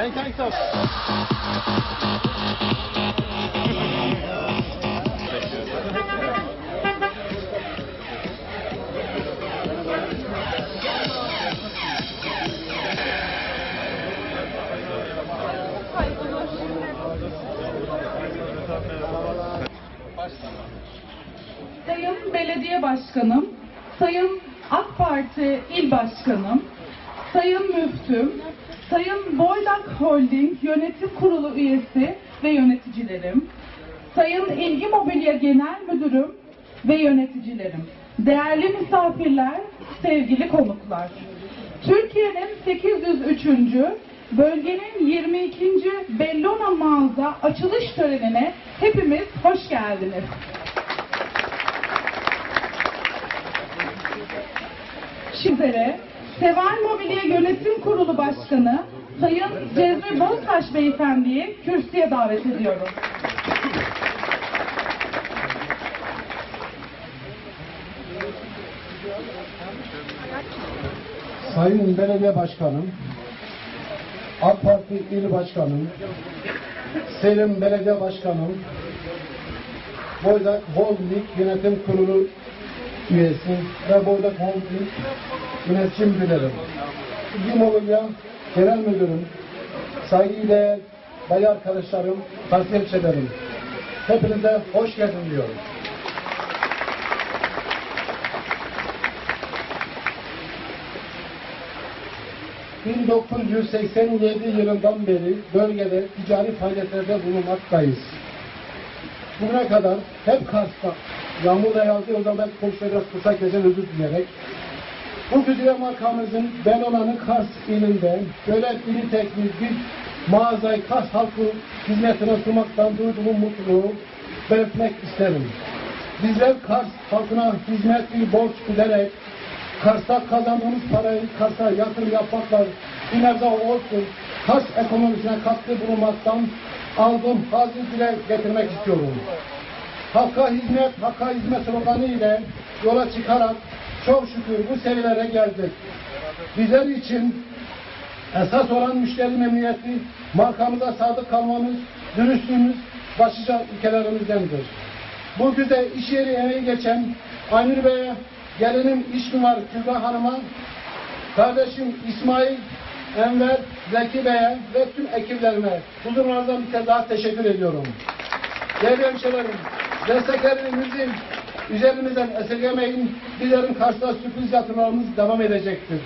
Hangi hangi kitap? Sayın Belediye Başkanım, Sayın AK Parti İl Başkanım, Sayın Müftüm, Sayın Boydak Holding Yönetim Kurulu üyesi ve yöneticilerim, Sayın İlgi Mobilya Genel Müdürüm ve yöneticilerim, değerli misafirler, sevgili konuklar. Türkiye'nin 803. bölgenin 22. Bellona mağaza açılış törenine hepimiz hoş geldiniz. Şimdilere Seval Mobilya Yönetim Kurulu Başkanı Sayın Cezmi Boztaş Beyefendi'yi kürsüye davet ediyorum. Sayın Belediye Başkanım, AK Parti İl Başkanım, Selim Belediye Başkanım, Boydak Holding Yönetim Kurulu üyesi ve Boydak Holding yönetim müdürlerim. İlgi Mobilya Genel Müdürüm, saygıyla bayi arkadaşlarım, hemşehrilerim. Hepinize hoş geldin diyorum. ...1987 yılından beri bölgede ticari faaliyetlerde bulunmaktayız. Bugüne kadar hep Kars'ta, yağmur da yağdı, o zaman ben konuşmayı biraz kısa keseceğim özür dileyerek. Bu güzide makamımızın Belola'nın Kars ilinde böyle iri tekli bir mağazayı Kars halkı hizmetine sunmaktan duyduğum mutluluğu belirtmek isterim. Bizler Kars halkına hizmet bir borç bilerek Kars'ta kazandığımız parayı Kars'a yatırım yapmakla bir nebze olsun Kars ekonomisine katkı bulunmaktan aldığım hazı dile getirmek istiyorum. Hakka hizmet, hakka hizmet sloganı ile yola çıkarak çok şükür bu seviyelere geldik. Bizler için esas olan müşteri memnuniyeti, markamıza sadık kalmamız, dürüstlüğümüz başlıca ülkelerimizdendir. Bu güzel iş yeri emeği geçen Aynur Bey'e, gelinim iş mimar Kübra Hanım'a, kardeşim İsmail, Enver, Zeki Bey'e ve tüm ekiplerime huzurlarından bir kez daha teşekkür ediyorum. Değerli hemşehrilerim, desteklerimizin üzerimizden esirgemeyin, bizlerin karşısında sürpriz yatırımlarımız devam edecektir.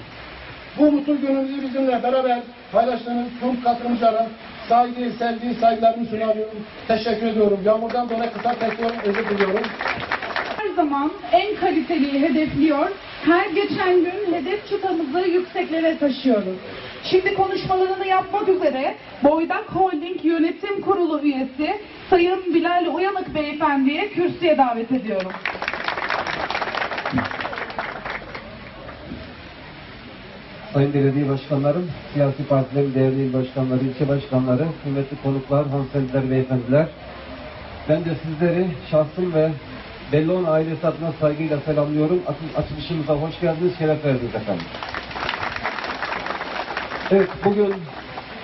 Bu mutlu günümüzü bizimle beraber paylaştığınız tüm katılımcılara saygı, sevgi, saygılarımı sunuyorum. Teşekkür ediyorum. Yağmurdan dolayı kısa kesiyorum, özür diliyorum. Her zaman en kaliteliyi hedefliyor, her geçen gün hedef çıtamızı yükseklere taşıyoruz. Şimdi konuşmalarını yapmak üzere Boydak Holding Yönetim Kurulu üyesi Sayın Bilal Uyanık Beyefendi'ye kürsüye davet ediyorum. Sayın Belediye Başkanlarım, siyasi partilerin değerli il başkanları, ilçe başkanları, kıymetli konuklar, hanımefendiler, beyefendiler. Ben de sizleri şahsım ve Bellon ailesi adına saygıyla selamlıyorum. Açı- Açılışımıza hoş geldiniz, şeref verdiniz efendim. Evet, bugün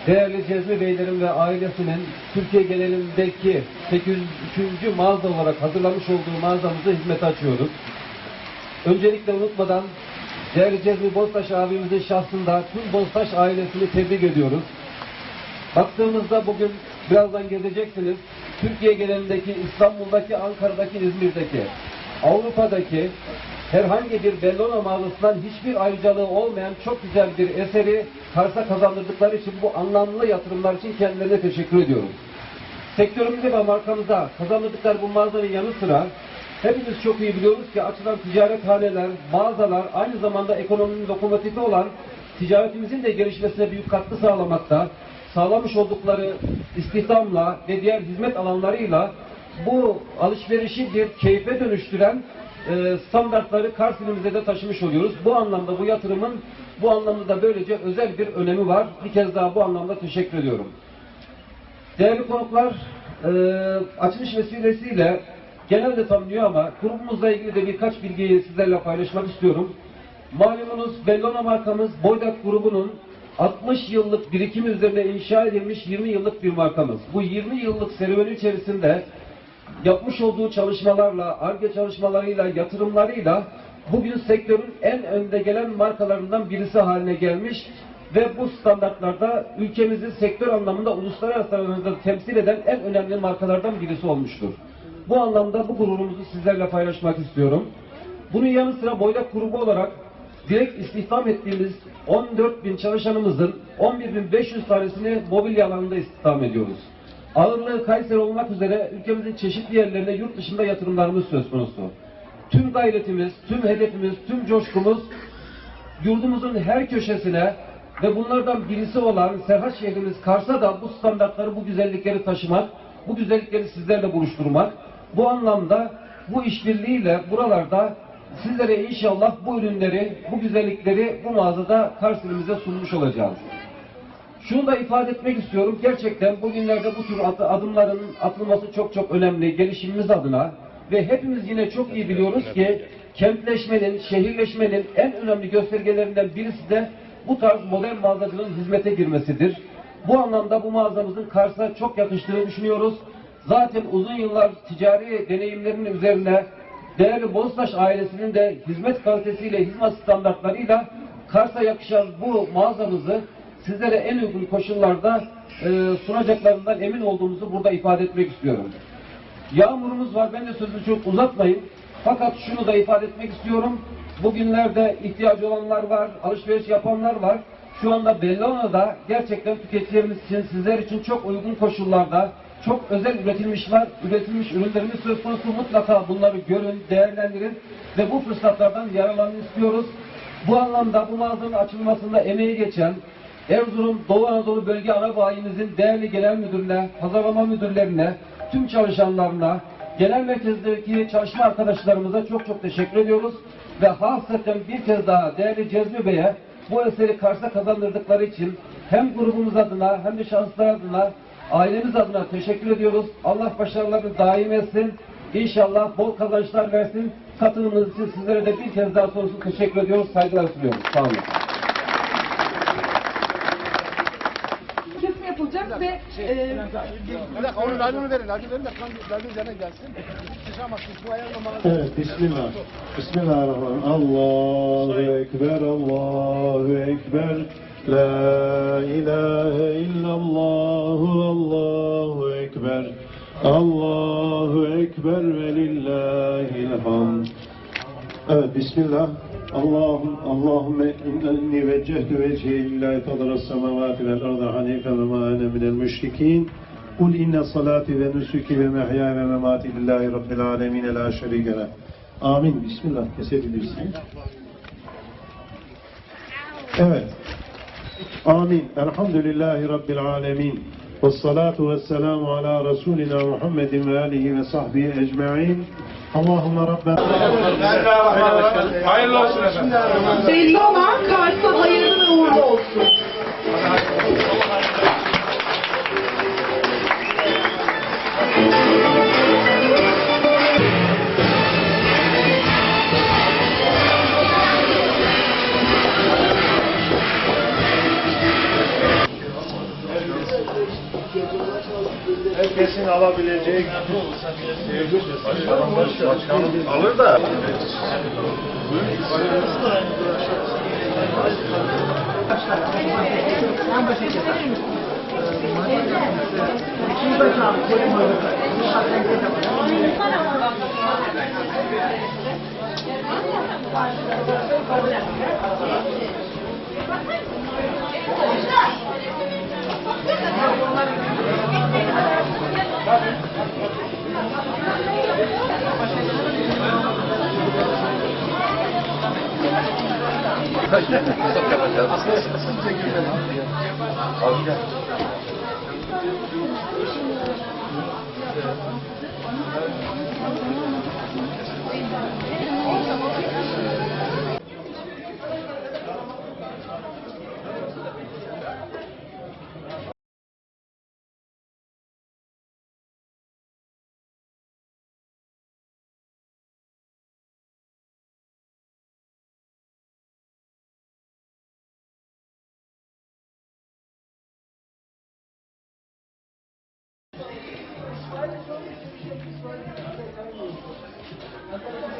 değerli Cezmi Beylerin ve ailesinin Türkiye genelindeki 803. mağaza olarak hazırlamış olduğu mağazamızı hizmete açıyoruz. Öncelikle unutmadan değerli Cezmi Boztaş abimizin şahsında tüm Boztaş ailesini tebrik ediyoruz. Baktığımızda bugün birazdan gezeceksiniz. Türkiye genelindeki, İstanbul'daki, Ankara'daki, İzmir'deki, Avrupa'daki herhangi bir Bellona mağazasından hiçbir ayrıcalığı olmayan çok güzel bir eseri Kars'a kazandırdıkları için bu anlamlı yatırımlar için kendilerine teşekkür ediyorum. Sektörümüze ve markamıza kazandırdıkları bu mağazanın yanı sıra Hepimiz çok iyi biliyoruz ki açılan ticarethaneler, mağazalar aynı zamanda ekonominin lokomotifi olan ticaretimizin de gelişmesine büyük katkı sağlamakta. Sağlamış oldukları istihdamla ve diğer hizmet alanlarıyla bu alışverişi bir keyfe dönüştüren e, standartları Kars ilimize de taşımış oluyoruz. Bu anlamda bu yatırımın bu anlamda da böylece özel bir önemi var. Bir kez daha bu anlamda teşekkür ediyorum. Değerli konuklar, e, açılış vesilesiyle genelde tanınıyor ama grubumuzla ilgili de birkaç bilgiyi sizlerle paylaşmak istiyorum. Malumunuz Bellona markamız Boydak grubunun 60 yıllık birikimi üzerine inşa edilmiş 20 yıllık bir markamız. Bu 20 yıllık serüveni içerisinde yapmış olduğu çalışmalarla, ARGE çalışmalarıyla, yatırımlarıyla bugün sektörün en önde gelen markalarından birisi haline gelmiş ve bu standartlarda ülkemizi sektör anlamında uluslararası arenada temsil eden en önemli markalardan birisi olmuştur. Bu anlamda bu gururumuzu sizlerle paylaşmak istiyorum. Bunun yanı sıra Boydak grubu olarak direkt istihdam ettiğimiz 14 bin çalışanımızın 11.500 tanesini mobilya alanında istihdam ediyoruz. Ağırlığı Kayseri olmak üzere ülkemizin çeşitli yerlerine yurt dışında yatırımlarımız söz konusu. Tüm gayretimiz, tüm hedefimiz, tüm coşkumuz yurdumuzun her köşesine ve bunlardan birisi olan Serhat şehrimiz Kars'a da bu standartları, bu güzellikleri taşımak, bu güzellikleri sizlerle buluşturmak. Bu anlamda bu işbirliğiyle buralarda sizlere inşallah bu ürünleri, bu güzellikleri bu mağazada Kars ilimize sunmuş olacağız. Şunu da ifade etmek istiyorum. Gerçekten bugünlerde bu tür ad- adımların atılması çok çok önemli. Gelişimimiz adına ve hepimiz yine çok iyi biliyoruz ki kentleşmenin, şehirleşmenin en önemli göstergelerinden birisi de bu tarz modern mağazacılığın hizmete girmesidir. Bu anlamda bu mağazamızın Kars'a çok yakıştığını düşünüyoruz. Zaten uzun yıllar ticari deneyimlerinin üzerine değerli Boztaş ailesinin de hizmet kalitesiyle, hizmet standartlarıyla Kars'a yakışan bu mağazamızı sizlere en uygun koşullarda e, sunacaklarından emin olduğumuzu burada ifade etmek istiyorum. Yağmurumuz var. Ben de sözü çok uzatmayayım. Fakat şunu da ifade etmek istiyorum. Bugünlerde ihtiyacı olanlar var, alışveriş yapanlar var. Şu anda Bellona'da gerçekten tüketicilerimiz için, sizler için çok uygun koşullarda çok özel üretilmiş var, üretilmiş ürünlerimiz söz konusu. Mutlaka bunları görün, değerlendirin ve bu fırsatlardan yararlanın istiyoruz. Bu anlamda bu mağazanın açılmasında emeği geçen Erzurum Doğu Anadolu Bölge Ana Bayimizin değerli genel müdürüne, pazarlama müdürlerine, tüm çalışanlarına, genel merkezdeki çalışma arkadaşlarımıza çok çok teşekkür ediyoruz. Ve hasreten bir kez daha değerli Cezmi Bey'e bu eseri Kars'a kazandırdıkları için hem grubumuz adına hem de şanslar adına ailemiz adına teşekkür ediyoruz. Allah başarılarını daim etsin. İnşallah bol kazançlar versin. Katılımınız için sizlere de bir kez daha sonsuz teşekkür ediyoruz. Saygılar sunuyoruz. Sağ olun. Kesim yapılacak ve e, Bir dakika onun raconu verin. Raconu verin de kan üzerine gelsin. Sıçramazsın. Bu. Evet, Bismillah. Bismillahirrahmanirrahim. Allahu Ekber, Allahu Ekber. La ilahe Bismillah. Allahum, Allahümme inni veccehtu vecihi lillahi fadras semavati vel arda hanife ve ma ene minel müşrikin. Kul inne salati ve nusuki ve mehyaya ve memati lillahi rabbil alemin la şerike. Amin. Bismillah. Kesebilirsin. Evet. Amin. Elhamdülillahi rabbil alemin. Ve salatu ve selamu ala Resulina Muhammedin ve alihi ve sahbihi ecma'in. Allahümme Rabbena Hayırlı olsun efendim. Bellona Kars'a hayırlı ve uğurlu olsun. herkesin alabileceği başkanımız alır da Thank you. Aslında sıkıntı çekiyor. Abi gel. Thank you.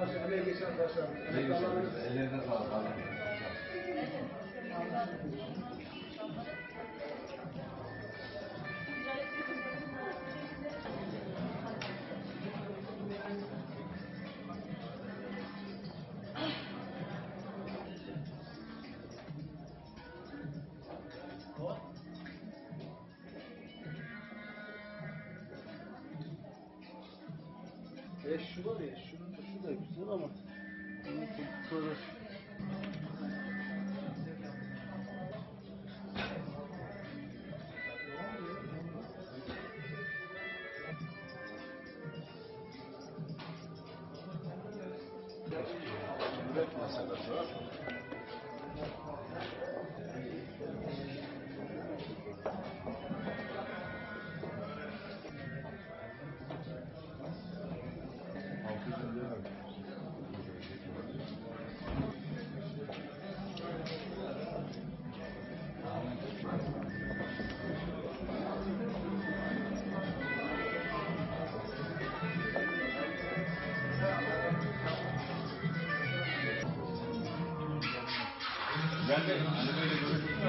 Vay vay. Ellerine sağlık. E şu var ya, şu güzel ama. Bunu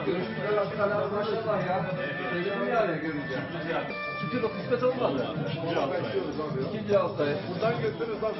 Görüşmeler hastalara ulaşırlar ya. Seyirimi nereye göreceğim? Çünkü o kısmet olmadı. İkinci haftaya. Buradan götürürüz lan.